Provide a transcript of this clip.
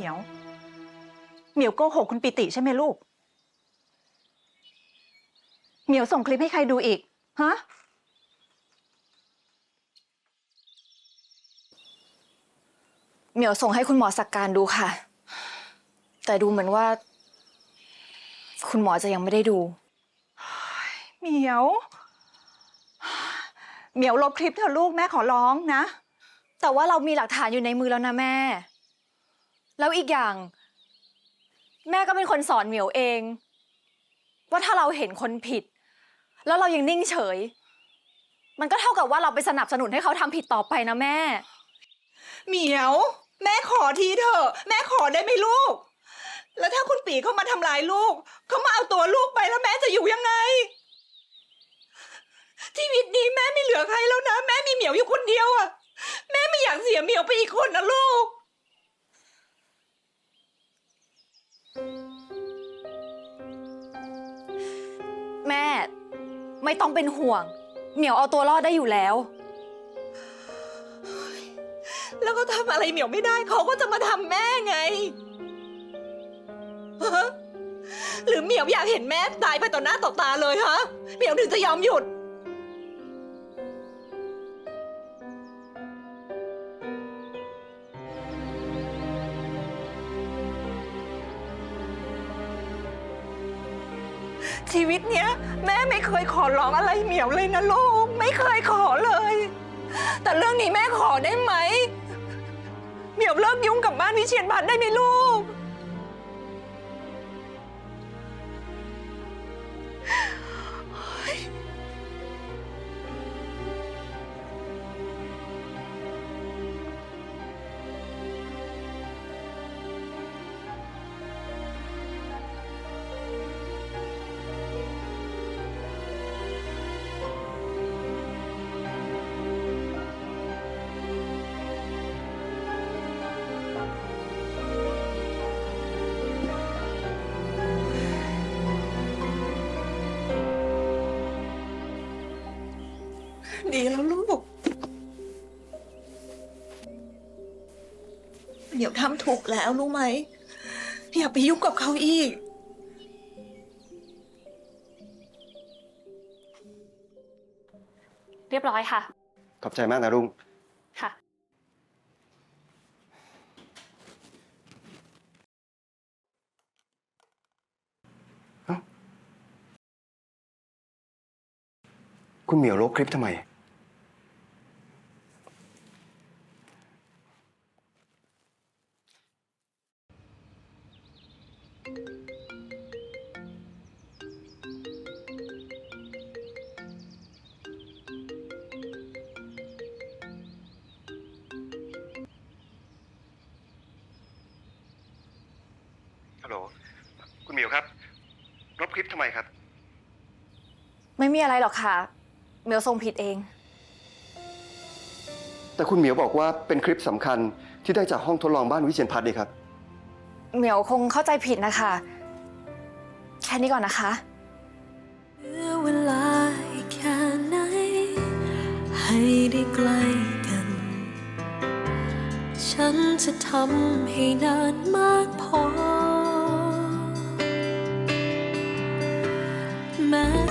มียว เหมียวโกหกคุณปิติใช่ไหมลูก เหมียวส่งคลิปให้ใครดูอีก ฮะ เหมียวส่งให้คุณหมอสักการดูค่ะ แต่ดูเหมือนว่า คุณหมอจะยังไม่ได้ดู เหมียว เหมียวลบคลิปเถอะลูกแม่ขอร้องนะ แต่ว่าเรามีหลักฐานอยู่ในมือแล้วนะแม่ แล้วอีกอย่าง แม่ก็เป็นคนสอนเหมียวเอง ว่าถ้าเราเห็นคนผิด แล้วเรายังนิ่งเฉย มันก็เท่ากับว่าเราไปสนับสนุนให้เขาทำผิดต่อไปนะแม่ เหมียว แม่ขอทีเถอะ แม่ขอได้ไหมลูก แล้วถ้าคุณปีเขามาทำร้ายลูก เขามาเอาตัวลูกไปแล้วแม่จะอยู่ยังไง ชีวิตนี้แม่ไม่เหลือใครแล้วนะ แม่มีเหมียวอยู่คนเดียวอะแม่ไม่อยากเสียเหมียวไปอีกคนนะลูก แม่ ไม่ต้องเป็นห่วง เหมียวเอาตัวรอดได้อยู่แล้ว แล้วก็ทำอะไรเหมียวไม่ได้เขาก็จะมาทำแม่ไงฮะหรือเหมียวอยากเห็นแม่ตายไปต่อหน้าต่อตาเลยฮะเหมียวถึงจะยอมหยุด ชีวิตเนี้ย แม่ไม่เคยขอร้องอะไรเหมียวเลยนะลูก ไม่เคยขอเลย แต่เรื่องนี้แม่ขอได้ไหม เหมียวเลิกยุ่งกับบ้านวิเชียนพันธ์ได้ไหมลูก ดีแล้วลูกเหมียวทำถูกแล้วรู้ไหม อย่าไปยุ่งกับเขาอีก เรียบร้อยค่ะ ขอบใจมากนะรุ่ง ค่ะ คุณเหมียวลบคลิปทำไม โหลคุณเหมียวครับลบคลิปทำไมครับ ไม่มีอะไรหรอกค่ะเหมียวส่งผิดเอง แต่คุณเหมียวบอกว่าเป็นคลิปสำคัญที่ได้จากห้องทดลองบ้านวิเชียนพัฒน์นี่ครับ เหมียวคงเข้าใจผิดนะคะ แค่นี้ก่อนนะคะ เหลือเวลาอีกแค่ไหน ให้ได้ใกล้กัน ฉันจะทำให้นานมากพอ my